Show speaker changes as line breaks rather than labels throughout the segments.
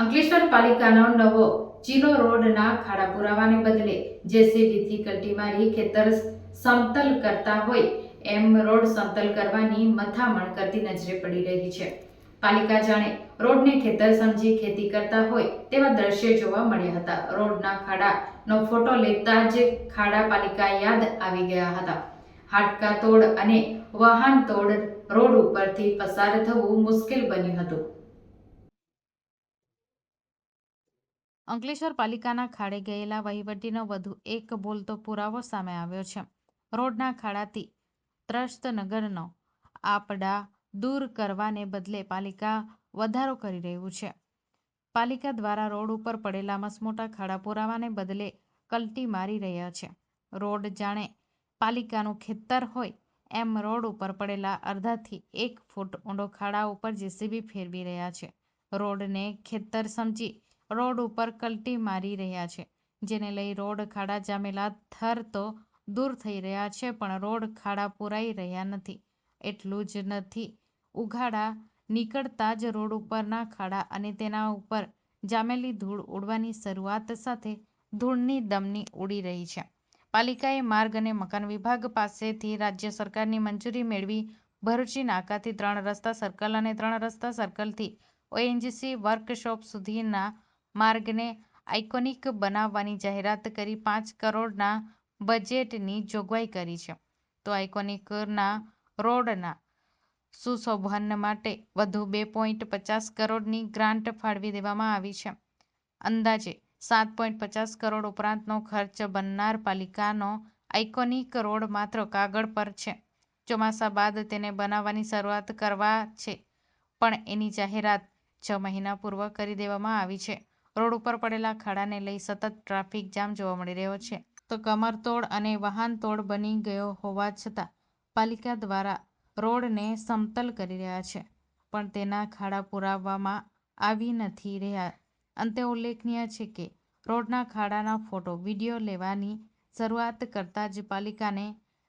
અંકલેશ્વર પાલિકાનો નવો ચીલો રોડના ખાડા પુરાવાને બદલે જેસીબીથી કલ્ટી મારી ખેતર સમતલ કરતા હોય એમ રોડ સમતલ કરવાની મથામણ કરતી નજરે પડી રહી છે. પાલિકા જાણે રોડને ખેતર સમજી ખેતી કરતા હોય તેવા દ્રશ્ય જોવા મળ્યા હતા. રોડના ખાડાનો ફોટો લેતા જ ખાડા પાલિકા યાદ આવી ગયા હતા. હાડકા તોડ અને વાહન તોડ રોડ ઉપરથી પસાર થવું મુશ્કેલ બન્યું હતું.
અંકલેશ્વર પાલિકાના ખાડે ગયેલા વહીવટીનો વધુ એક બોલતો પુરાવો સામે આવ્યો છે. રોડના ખાડાથી ત્રસ્ત નગરનો આપડા દૂર કરવાને બદલે પાલિકા વધારો કરી રહ્યું છે. પાલિકા દ્વારા રોડ ઉપર પડેલા મસમોટા ખાડા પુરાવાને બદલે કલટી મારી રહ્યા છે. રોડ જાણે પાલિકાનું ખેતર હોય એમ રોડ ઉપર પડેલા અડધાથી એક ફૂટ ઊંડો ખાડા ઉપર જેસીબી ફેરવી રહ્યા છે. રોડને ખેતર સમજી રોડ ઉપર કલ્ટી મારી રહ્યા છે, જેને લઈ રોડ ખાડા જામેલા થર તો દૂર થઈ રહ્યા છે, પણ રોડ ખાડા પુરાઈ રહ્યા નથી. એટલું જ નથી. ઉઘાડા નીકળતા જ રોડ ઉપરના ખાડા અને તેના ઉપર જામેલી ધૂળ ઉડવાની શરૂઆત સાથે ધૂળની દમની ઉડી રહી છે. પાલિકાએ માર્ગ અને મકાન વિભાગ પાસેથી રાજ્ય સરકારની મંજૂરી મેળવી ભરૂચી નાકાથી ત્રણ રસ્તા સર્કલ અને ત્રણ રસ્તા સર્કલથી ઓએનજીસી વર્કશોપ સુધીના માર્ગને આઇકોનિક બનાવવાની જાહેરાત કરી પાંચ કરોડના બજેટની જોગવાઈ કરી છે. તો આઇકોનિકના રોડના સુશોભન માટે વધુ બે પોઈન્ટ પચાસ કરોડની ગ્રાન્ટ ફાળવી દેવામાં આવી છે. અંદાજે સાત પોઈન્ટ પચાસ કરોડ ઉપરાંતનો ખર્ચ બનનાર પાલિકાનો આઇકોનિક રોડ માત્ર કાગળ પર છે. ચોમાસા બાદ તેને બનાવવાની શરૂઆત કરવા છે, પણ એની જાહેરાત છ મહિના પૂર્વ કરી દેવામાં આવી છે. રોડ ઉપર પડેલા ખાડાને લઈ સતત ટ્રાફિક જામ જોવા મળી રહ્યો છે. તો કમરતોડ અને વાહનતોડ બની ગયો હોવા છતાં પાલિકા દ્વારા રોડને સમતલ કરી રહ્યા છે, પણ તેના ખાડા પુરાવવામાં આવી નથી રહ્યા. અંતે ઉલ્લેખનીય છે કે રોડના ખાડાના ફોટો, વીડિયો લેવાની શરૂઆત કરતાં જ પાલિકાને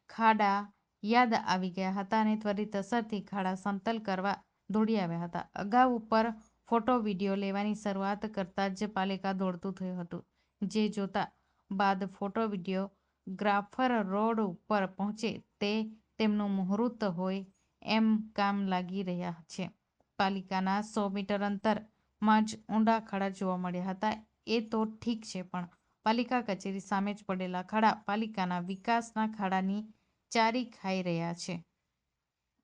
ખાડા યાદ આવી ગયા હતા અને ત્વરિત અસરથી ખાડા સમતલ કરવા દોડી આવ્યા હતા. અગાઉ ઉપર ફોટો વીડિયો લેવાની શરૂઆત કરતાં જ પાલિકા દોડતું થયું હતું. જે જોતા બાદ ફોટો વીડિયો ગ્રાફર રોડ ઉપર પહોંચે તે તેમનું મુહૂર્ત હોય એમ કામ લાગી રહ્યા છે. પાલિકાના સો મીટર અંતરમાં જ ઊંડા ખાડા જોવા મળ્યા હતા. એ તો ઠીક છે, પણ પાલિકા કચેરી સામે જ પડેલા ખાડા પાલિકાના વિકાસના ખાડાની ચારી ખાઈ રહ્યા છે.